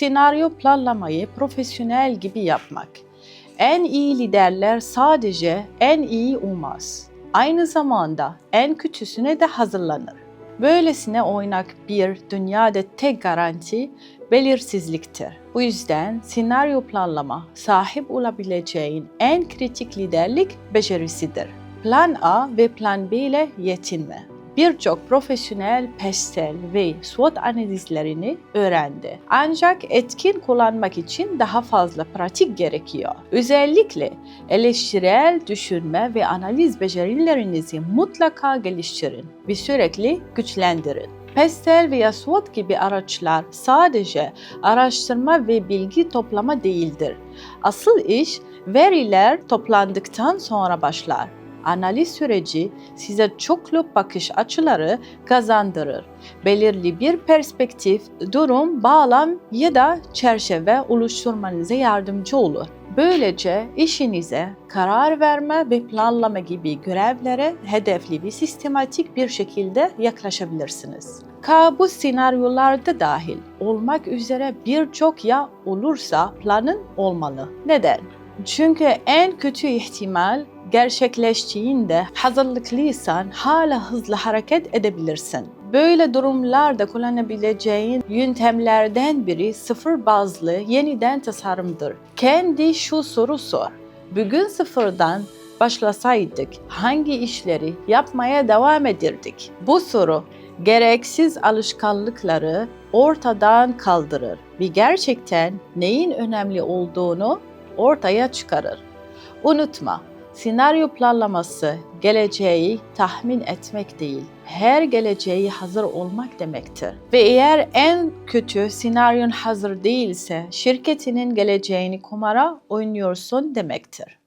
senaryo planlamayı profesyonel gibi yapmak. En iyi liderler sadece en iyi olmaz. Aynı zamanda en kötüsüne de hazırlanır. Böylesine oynak bir dünyada tek garanti belirsizliktir. Bu yüzden senaryo planlama sahip olabileceğin en kritik liderlik becerisidir. Plan A ve plan B ile yetinme. Birçok profesyonel pestel ve SWOT analizlerini öğrendi. Ancak etkin kullanmak için daha fazla pratik gerekiyor. Özellikle eleştirel düşünme ve analiz becerilerinizi mutlaka geliştirin ve sürekli güçlendirin. Pestel veya SWOT gibi araçlar sadece araştırma ve bilgi toplama değildir. Asıl iş veriler toplandıktan sonra başlar. Analiz süreci size çoklu bakış açıları kazandırır. Belirli bir perspektif, durum, bağlam ya da çerçeve oluşturmanıza yardımcı olur. Böylece işinize karar verme ve planlama gibi görevlere hedefli ve sistematik bir şekilde yaklaşabilirsiniz. Kabus senaryolarda dahil olmak üzere birçok ya olursa planın olmalı. Neden? Çünkü en kötü ihtimal gerçekleştiğinde hazırlıklıysan hala hızlı hareket edebilirsin. Böyle durumlarda kullanabileceğin yöntemlerden biri sıfır bazlı yeniden tasarımdır. Kendi şu soru sor. Bugün sıfırdan başlasaydık hangi işleri yapmaya devam edirdik? Bu soru gereksiz alışkanlıkları ortadan kaldırır ve gerçekten neyin önemli olduğunu ortaya çıkarır. Unutma, senaryo planlaması geleceği tahmin etmek değil, her geleceği hazır olmak demektir. Ve eğer en kötü senaryon hazır değilse şirketinin geleceğini kumara oynuyorsun demektir.